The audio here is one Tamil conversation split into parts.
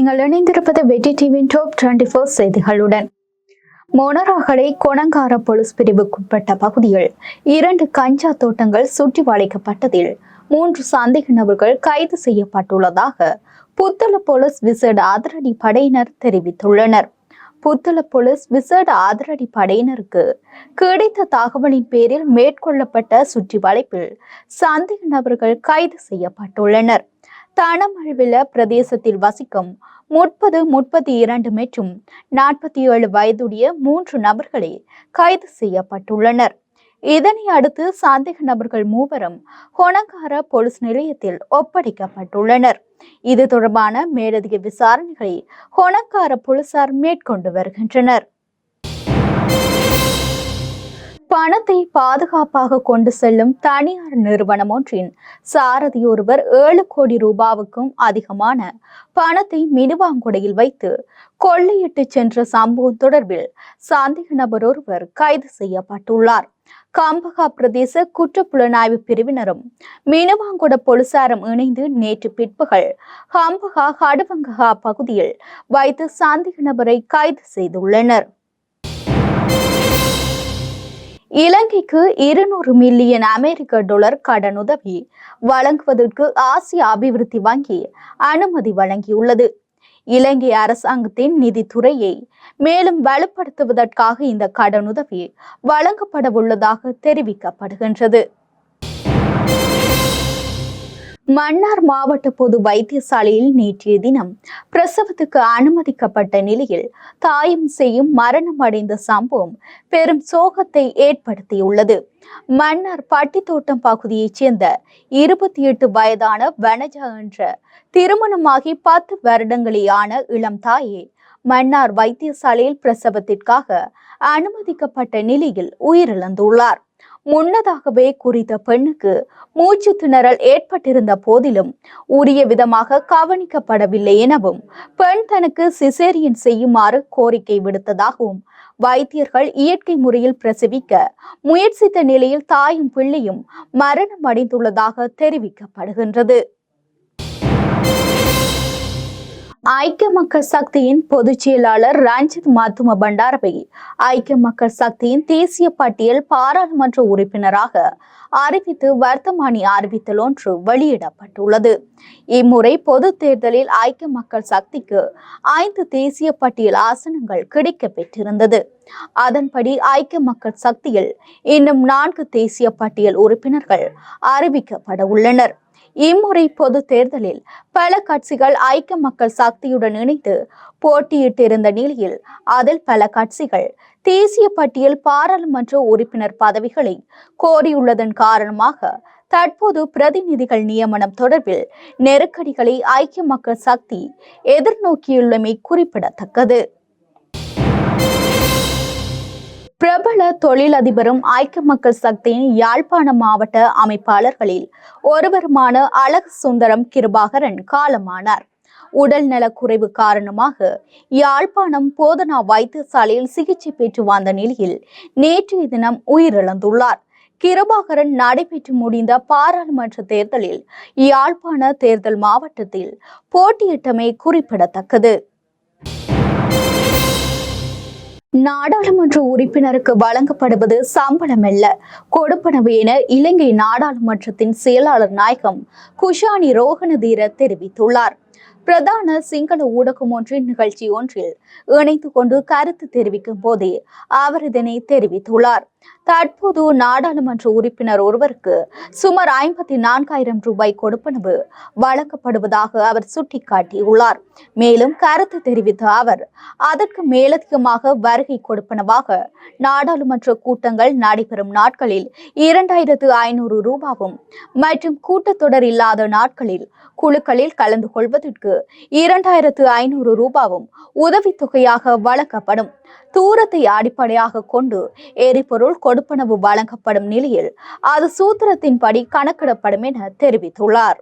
நீங்கள் இணைந்திருப்பது வெற்றி டிவியின் டாப் டுவெண்டி ஃபோர் செய்திகளுடன். மோனராகலை கொணங்கார போலீஸ் பிரிவுக்குட்பட்ட பகுதியில் இரண்டு கஞ்சா தோட்டங்கள் சுற்றி வளைக்கப்பட்டதில் மூன்று சந்தேக நபர்கள் கைது செய்யப்பட்டுள்ளதாக புத்தள போலீஸ் விசேட அதிரடி படையினர் தெரிவித்துள்ளனர். புத்தள போலீஸ் விசேட அதிரடி படையினருக்கு கிடைத்த தகவலின் பேரில் மேற்கொள்ளப்பட்ட சுற்றி வளைப்பில் சந்தேக நபர்கள் கைது செய்யப்பட்டுள்ளனர். தனமழ்வில பிரதேசத்தில் வசிக்கும் முப்பது முப்பத்தி இரண்டு மற்றும் நாற்பத்தி ஏழு வயதுடைய மூன்று நபர்களே கைது செய்யப்பட்டுள்ளனர். இதனை அடுத்து சந்தேக நபர்கள் மூவரும் ஹொனங்கார போலீஸ் நிலையத்தில் ஒப்படைக்கப்பட்டுள்ளனர். இது தொடர்பான மேலதிக விசாரணைகளை ஹொனங்கார போலீசார் மேற்கொண்டு வருகின்றனர். பணத்தை பாதுகாப்பாக கொண்டு செல்லும் தனியார் நிறுவனம் ஒன்றின் சாரதி ஒருவர் ஏழு கோடி ரூபாவுக்கும் அதிகமான பணத்தை மினுவாங்குடையில் வைத்து கொள்ளையிட்டு சென்ற சம்பவம் தொடர்பில் சந்தேக நபர் ஒருவர் கைது செய்யப்பட்டுள்ளார். கம்பகா பிரதேச குற்றப்புலனாய்வு பிரிவினரும் மீனவாங்குட போலீசாரும் இணைந்து நேற்று பிற்பகல் கம்பகா ஹடுவங்ககா பகுதியில் வைத்து சந்தேக நபரை கைது செய்துள்ளனர். இலங்கைக்கு இருநூறு மில்லியன் அமெரிக்க டாலர் கடனுதவி வழங்குவதற்கு ஆசிய அபிவிருத்தி வங்கி அனுமதி வழங்கியுள்ளது. இலங்கை அரசாங்கத்தின் நிதித்துறையை மேலும் வலுப்படுத்துவதற்காக இந்த கடனுதவி வழங்கப்படவுள்ளதாக தெரிவிக்கப்படுகின்றது. மன்னார் மாவட்ட பொது வைத்தியசாலையில் நேற்றைய தினம் பிரசவத்துக்கு அனுமதிக்கப்பட்ட நிலையில் தாயும் செய்யும் மரணம் அடைந்த சம்பவம் பெரும் சோகத்தை ஏற்படுத்தியுள்ளது. மன்னார் பட்டித்தோட்டம் பகுதியைச் சேர்ந்த இருபத்தி எட்டு வயதான வனஜா என்ற திருமணமாகி பத்து வருடங்களேயான இளம் தாயே மன்னார் வைத்தியசாலையில் பிரசவத்திற்காக அனுமதிக்கப்பட்ட நிலையில் உயிரிழந்துள்ளார். முன்னதாகவே குறித்த பெண்ணுக்கு மூச்சு திணறல் ஏற்பட்டிருந்த போதிலும் உரிய விதமாக கவனிக்கப்படவில்லை எனவும் பெண் தனக்கு சிசேரியன் செய்யுமாறு கோரிக்கை விடுத்ததாகவும் வைத்தியர்கள் இயற்கை முறையில் பிரசவிக்க முயற்சித்த நிலையில் தாயும் பிள்ளையும் மரணம் அடைந்துள்ளதாக தெரிவிக்கப்படுகின்றது. ஐக்கிய மக்கள் சக்தியின் பொதுச் செயலாளர் ரஞ்சித் மாத்தும பண்டாரவை ஐக்கிய மக்கள் சக்தியின் தேசிய பட்டியல் பாராளுமன்ற உறுப்பினராக அறிவித்து வர்த்தமானி அறிவித்தல் ஒன்று வெளியிடப்பட்டுள்ளது. இம்முறை பொது தேர்தலில் ஐக்கிய மக்கள் சக்திக்கு ஐந்து தேசிய பட்டியல் ஆசனங்கள் கிடைக்கப் பெற்றிருந்தது அதன்படி ஐக்கிய மக்கள் சக்தியில் இன்னும் நான்கு தேசிய பட்டியல் உறுப்பினர்கள் அறிவிக்கப்பட உள்ளனர். இம்முறை பொது தேர்தலில் பல கட்சிகள் ஐக்கிய மக்கள் சக்தியுடன் இணைந்து போட்டியிட்டிருந்த நிலையில் அதில் பல கட்சிகள் தேசிய பட்டியல் பாராளுமன்ற உறுப்பினர் பதவிகளை கோரியுள்ளதன் காரணமாக தற்போது பிரதிநிதிகள் நியமனம் தொடர்பில் நெருக்கடிகளை ஐக்கிய மக்கள் சக்தி எதிர்நோக்கியுள்ளமை குறிப்பிடத்தக்கது. பிரபல தொழிலதிபரும் ஐக்கிய மக்கள் சக்தியின் யாழ்ப்பாண மாவட்ட அமைப்பாளர்களில் ஒருவருமான அழகு சுந்தரம் கிருபாகரன் காலமானார். உடல் நலக்குறைவு காரணமாக யாழ்ப்பாணம் போதனா வைத்தியசாலையில் சிகிச்சை பெற்று வந்த நிலையில் நேற்றைய தினம் உயிரிழந்துள்ளார். கிருபாகரன் நடைபெற்று முடிந்த பாராளுமன்ற தேர்தலில் யாழ்ப்பாண தேர்தல் மாவட்டத்தில் போட்டியிட்டமை குறிப்பிடத்தக்கது. நாடாளுமன்ற உறுப்பினருக்கு வழங்கப்படுவது சம்பளம் அல்ல கொடுப்பனவு என இலங்கை நாடாளுமன்றத்தின் செயலாளர் நாயகம் குஷானி ரோகணதீர தெரிவித்துள்ளார். பிரதான சிங்கள ஊடகம் ஒன்றின் நிகழ்ச்சி ஒன்றில் இணைத்து கொண்டு கருத்து தெரிவிக்கும் போதே அவர் இதனை தெரிவித்துள்ளார். தற்போது நாடாளுமன்ற உறுப்பினர் ஒருவருக்கு சுமார் ஐம்பத்தி நான்காயிரம் ரூபாய் கொடுப்பனவு வழங்கப்படுவதாக அவர் சுட்டிக்காட்டியுள்ளார். மேலும் கருத்து தெரிவித்த அவர் அதற்கு மேலதிகமாக வருகை கொடுப்பனவாக நாடாளுமன்ற கூட்டங்கள் நடைபெறும் நாட்களில் இரண்டாயிரத்து ஐநூறு ரூபாவும் மற்றும் கூட்டத்தொடர் இல்லாத நாட்களில் குழுக்களில் கலந்து கொள்வதற்கு இரண்டாயிரத்து ஐநூறு ரூபாவும் உதவித்தொகையாக வழங்கப்படும். தூரத்தை அடிப்படையாக கொண்டு எரிபொருள் கொடுப்பனவு வழங்கப்படும் நிலையில் அது சூத்திரத்தின்படி கணக்கிடப்படும் என தெரிவித்துள்ளார்.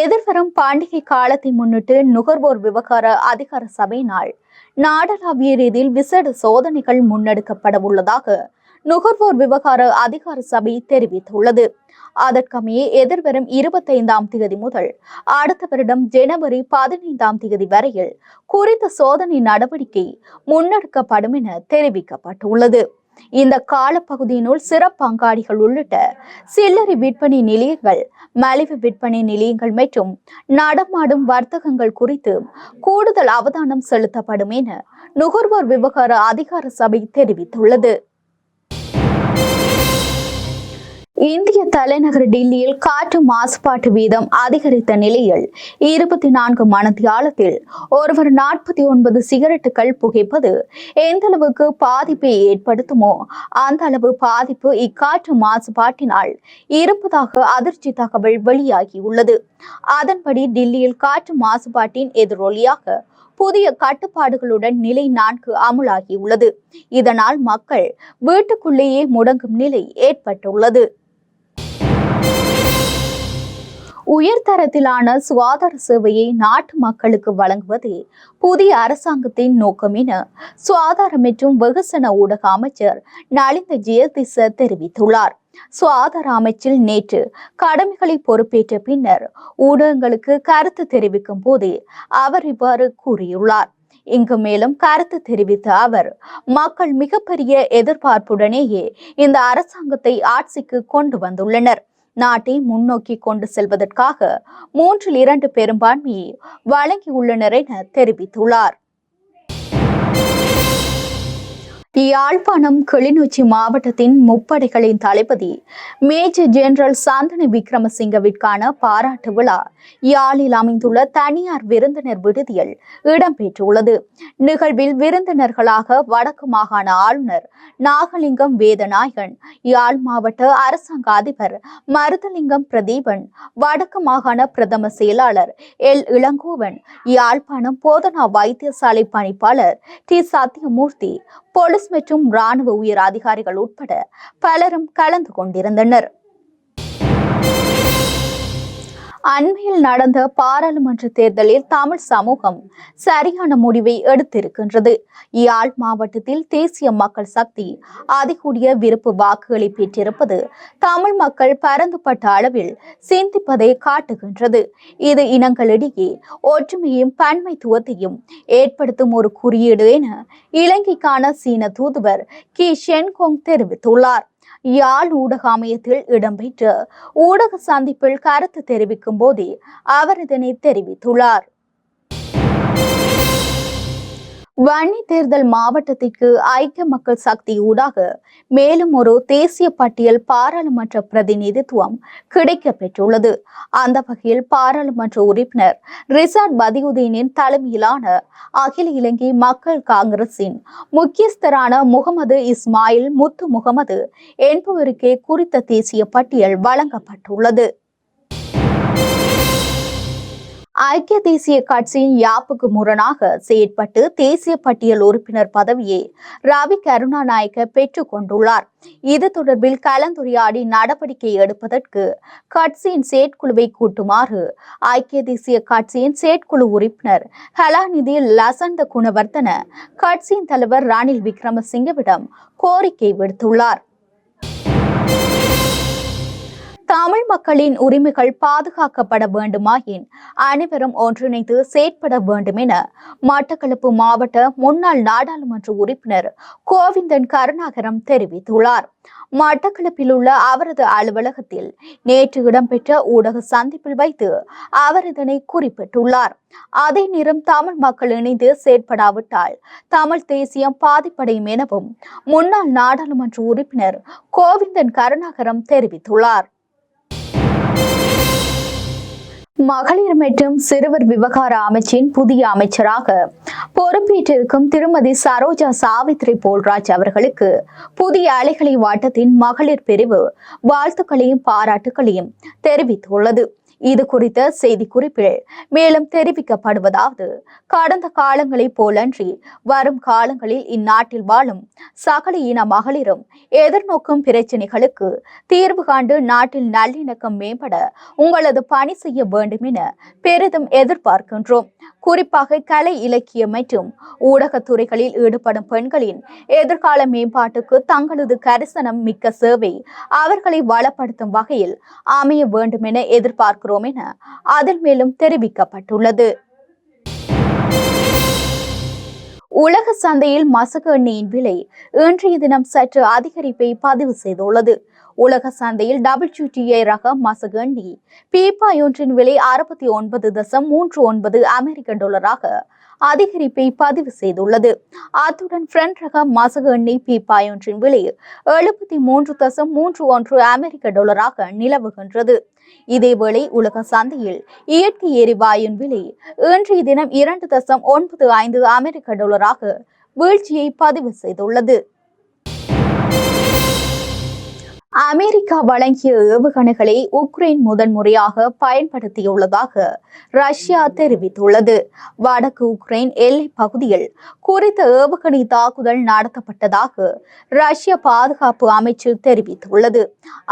எதிர்வரும் பண்டிகை காலத்தை முன்னிட்டு நுகர்வோர் விவகார அதிகார சபையினால் நாடளாவிய ரீதியில் விசேட சோதனைகள் முன்னெடுக்கப்பட உள்ளதாக நுகர்வோர் விவகார அதிகார சபை தெரிவித்துள்ளது. அதற்கமைய எதிர்வரும் இருபத்தைந்தாம் தேதி முதல் அடுத்த வருடம் ஜனவரி பதினைந்தாம் தேதி வரையில் குறித்த சோதனை நடவடிக்கை முன்னெடுக்கப்படும் என தெரிவிக்கப்பட்டுள்ளது. இந்த காலப்பகுதியினுள் சிறப்பு அங்காடிகள் உள்ளிட்ட சில்லறை விற்பனை நிலையங்கள் மலிவு விற்பனை நிலையங்கள் மற்றும் நடமாடும் வர்த்தகங்கள் குறித்து கூடுதல் அவதானம் செலுத்தப்படும் என நுகர்வோர் விவகார அதிகார சபை தெரிவித்துள்ளது. இந்திய தலைநகர் டில்லியில் காற்று மாசுபாட்டு வீதம் அதிகரித்த நிலையில் இருபத்தி நான்கு மணத்தியாலத்தில் ஒருவர் நாற்பத்தி ஒன்பது சிகரெட்டுகள் புகைப்பது எந்த அளவுக்கு பாதிப்பை ஏற்படுத்துமோ அந்த அளவு பாதிப்பு இக்காற்று மாசுபாட்டினால் இருப்பதாக அதிர்ச்சி தகவல் வெளியாகியுள்ளது. அதன்படி டில்லியில் காற்று மாசுபாட்டின் எதிரொலியாக புதிய கட்டுப்பாடுகளுடன் நிலை நான்கு அமுலாகியுள்ளது. இதனால் மக்கள் வீட்டுக்குள்ளேயே முடங்கும் நிலை ஏற்பட்டுள்ளது. உயர்தரத்திலான சுகாதார சேவையை நாட்டு மக்களுக்கு வழங்குவதே புதிய அரசாங்கத்தின் நோக்கம் என சுகாதார மற்றும் வெகுசன ஊடக அமைச்சர் நலிந்த ஜெயதிச தெரிவித்துள்ளார். சுகாதார அமைச்சில் நேற்று கடமைகளை பொறுப்பேற்ற பின்னர் ஊடகங்களுக்கு கருத்து தெரிவிக்கும் போதே அவர் இவ்வாறு கூறியுள்ளார். இங்கு மேலும் கருத்து தெரிவித்த அவர் மக்கள் மிகப்பெரிய எதிர்பார்ப்புடனேயே இந்த அரசாங்கத்தை ஆட்சிக்கு கொண்டு வந்துள்ளனர். நாட்டை முன்னோக்கி கொண்டு செல்வதற்காக மூன்றில் இரண்டு பெரும்பான்மையை வழங்கியுள்ளனர் என தெரிவித்துள்ளார். யாழ்ப்பாணம் கிளிநொச்சி மாவட்டத்தின் முப்படைகளின் தளபதி மேஜர் ஜெனரல் சந்தன விக்ரமசிங்கவிற்கான பாராட்டு விழா யாழில் அமைந்துள்ள தனியார் விருந்தினர் விடுதியில் இடம்பெற்றுள்ளது. நிகழ்வில் விருந்தினர்களாக வடக்கு மாகாண ஆளுநர் நாகலிங்கம் வேதநாயகன் யாழ் மாவட்ட அரசாங்க அதிபர் மருதலிங்கம் பிரதீபன் வடக்கு மாகாண பிரதம செயலாளர் எல். இளங்கோவன் யாழ்ப்பாணம் போதனா வைத்தியசாலை பணிப்பாளர் டி. சத்யமூர்த்தி போலீஸ் மற்றும் ராணுவ உயர் அதிகாரிகள் உட்பட பலரும் கலந்து கொண்டிருந்தனர். அண்மையில் நடந்த பாராளுமன்ற தேர்தலில் தமிழ் சமூகம் சரியான முடிவை எடுத்திருக்கின்றது. யாழ் மாவட்டத்தில் தேசிய மக்கள் சக்தி அதிகூடிய விருப்பு வாக்குகளை பெற்றிருப்பது தமிழ் மக்கள் பரந்துபட்ட அளவில் சிந்திப்பதை காட்டுகின்றது. இது இனங்களிடையே ஒற்றுமையும் பன்மைத்துவத்தையும் ஏற்படுத்தும் ஒரு குறியீடு என இலங்கைக்கான சீன தூதுவர் கி. ஷென்கோங் தெரிவித்துள்ளார். யாழ் ஊடக அமையத்தில் இடம்பெற்ற ஊடக சந்திப்பில் கருத்து தெரிவிக்கும் போதே அவர் இதனை தெரிவித்துள்ளார். வன்னி தேர்தல் மாவட்டத்திற்கு ஐக்கிய மக்கள் சக்தி ஊடாக மேலும் ஒரு தேசிய பட்டியல் பாராளுமன்ற பிரதிநிதித்துவம் கிடைக்க பெற்றுள்ளது அந்த வகையில் பாராளுமன்ற உறுப்பினர் ரிசாட் பதியுதீனின் தலைமையிலான அகில இலங்கை மக்கள் காங்கிரசின் முக்கியஸ்தரான முகமது இஸ்மாயில் முத்து முகமது என்பவருக்கே குறித்த தேசிய பட்டியல் வழங்கப்பட்டுள்ளது. ஐக்கிய தேசிய கட்சியின் யாப்புக்கு முரணாக செயற்பட்டு தேசிய பட்டியல் உறுப்பினர் பதவியை ரவி கருணாநாயக்க பெற்றுக் கொண்டுள்ளார். இது தொடர்பில் கலந்துரையாடி நடவடிக்கை எடுப்பதற்கு கட்சியின் செயற்குழுவை கூட்டுமாறு ஐக்கிய தேசிய கட்சியின் செயற்குழு உறுப்பினர் கலாநிதி லசந்த குணவர்த்தன கட்சியின் தலைவர் ரணில் விக்ரமசிங்கவிடம் கோரிக்கை விடுத்துள்ளார். தமிழ் மக்களின் உரிமைகள் பாதுகாக்கப்பட வேண்டுமாயின் அனைவரும் ஒன்றிணைந்து செயற்பட வேண்டும் என மட்டக்களப்பு மாவட்ட முன்னாள் நாடாளுமன்ற உறுப்பினர் கோவிந்தன் கருணாகரம் தெரிவித்துள்ளார். மட்டக்களப்பில் உள்ள அவரது அலுவலகத்தில் நேற்று இடம்பெற்ற ஊடக சந்திப்பில் வைத்து அவர் இதனை குறிப்பிட்டுள்ளார். அதே நேரம் தமிழ் மக்கள் இணைந்து செயற்படாவிட்டால் தமிழ் தேசியம் பாதிப்படையும் எனவும் முன்னாள் நாடாளுமன்ற உறுப்பினர் கோவிந்தன் கருணாகரம் தெரிவித்துள்ளார். மகளிர் மற்றும் சிறுவர் விவகார அமைச்சின் புதிய அமைச்சராக பொறுப்பேற்றிருக்கும் திருமதி சரோஜா சாவித்ரி போல்ராஜ் அவர்களுக்கு புதிய அலைகளை வாட்டத்தின் மகளிர் பிரிவு வாழ்த்துக்களையும் பாராட்டுகளையும் தெரிவித்துள்ளது. இது குறித்த செய்தி குறிப்பில் மேலும் தெரிவிக்கப்படுவதாவது கடந்த காலங்களைப் போலன்றி வரும் காலங்களில் இந்நாட்டில் வாழும் சகல இன மகளிரும் எதிர்நோக்கும் பிரச்சினைகளுக்கு தீர்வு காண்டு நாட்டில் நல்லிணக்கம் மேம்பட உங்களது பணி செய்ய வேண்டும் என பெரிதும் எதிர்பார்க்கின்றோம். குறிப்பாக கலை இலக்கியம் மற்றும் ஊடகத்துறைகளில் ஈடுபடும் பெண்களின் எதிர்கால மேம்பாட்டுக்கு தங்களது கரிசனம் மிக்க சேவை அவர்களை வளப்படுத்தும் வகையில் அமைய வேண்டும் என எதிர்பார்க்கிறோம் என அதில் மேலும் தெரிவிக்கப்பட்டுள்ளது. உலக சந்தையில் மசகு எண்ணெயின் விலை இன்றைய தினம் சற்று அதிகரிப்பை பதிவு செய்துள்ளது. உலக சந்தையில் டபிள்யூடிஐ ரக மசகு எண்ணெய் பீப்பாய் ஒன்றின் விலை அறுபத்தி ஒன்பது தசம் மூன்று ஒன்பது அமெரிக்க டாலராக அதிகரிப்பை பதிவு செய்துள்ளது. அத்துடன் பிரெண்ட் ரக மசகு எண்ணெய் பீப்பாய் ஒன்றின் விலை எழுபத்தி மூன்று தசம் மூன்று ஒன்று அமெரிக்க டாலராக நிலவுகின்றது. இதேவேளை உலக சந்தையில் இயற்கை எரிவாயுவின் விலை இன்றைய தினம் இரண்டு தசம் ஒன்பது ஐந்து அமெரிக்க டாலராக வீழ்ச்சியை பதிவு செய்துள்ளது. அமெரிக்கா வழங்கிய ஏவுகணைகளை உக்ரைன் முதன்முறையாக பயன்படுத்தியுள்ளதாக ரஷ்யா தெரிவித்துள்ளது. வடக்கு உக்ரைன் எல்லை பகுதியில் குறித்த ஏவுகணை தாக்குதல் நடத்தப்பட்டதாக ரஷ்ய பாதுகாப்பு அமைச்சு தெரிவித்துள்ளது.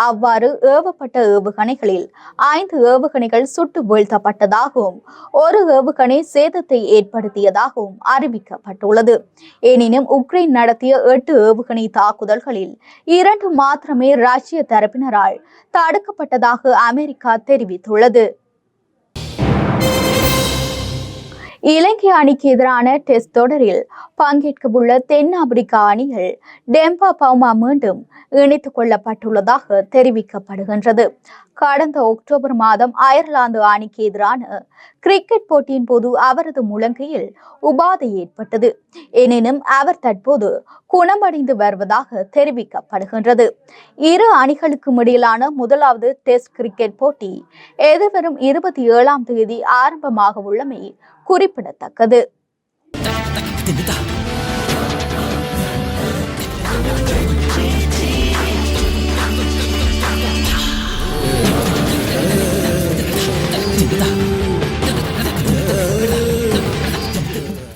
அவ்வாறு ஏவப்பட்ட ஏவுகணைகளில் ஐந்து ஏவுகணைகள் சுட்டு வீழ்த்தப்பட்டதாகவும் ஒரு ஏவுகணை சேதத்தை ஏற்படுத்தியதாகவும் அறிவிக்கப்பட்டுள்ளது. எனினும் உக்ரைன் நடத்திய எட்டு ஏவுகணை தாக்குதல்களில் இரண்டு மாத்திரமே ரஷ்ய தரப்பினரால் தடுக்கப்பட்டதாக அமெரிக்கா தெரிவித்துள்ளது. இலங்கை அணிக்கு எதிரான டெஸ்ட் தொடரில் பங்கேற்கவுள்ள தென்னாப்பிரிக்கா அணிகள் டெம்பா பவுமா மீண்டும் இணைத்துக் கொள்ளப்பட்டுள்ளதாக தெரிவிக்கப்படுகின்றது. கடந்த அக்டோபர் மாதம் அயர்லாந்து அணிக்கு எதிரான கிரிக்கெட் போட்டியின் போது அவரது முழங்கையில் உபாதை ஏற்பட்டது. எனினும் அவர் தற்போது குணமடைந்து வருவதாக தெரிவிக்கப்படுகின்றது. இரு அணிகளுக்கும் இடையிலான முதலாவது டெஸ்ட் கிரிக்கெட் போட்டி எதிர்வரும் இருபத்தி ஏழாம் தேதி ஆரம்பமாக உள்ளமை குறிப்பிடத்தக்கது.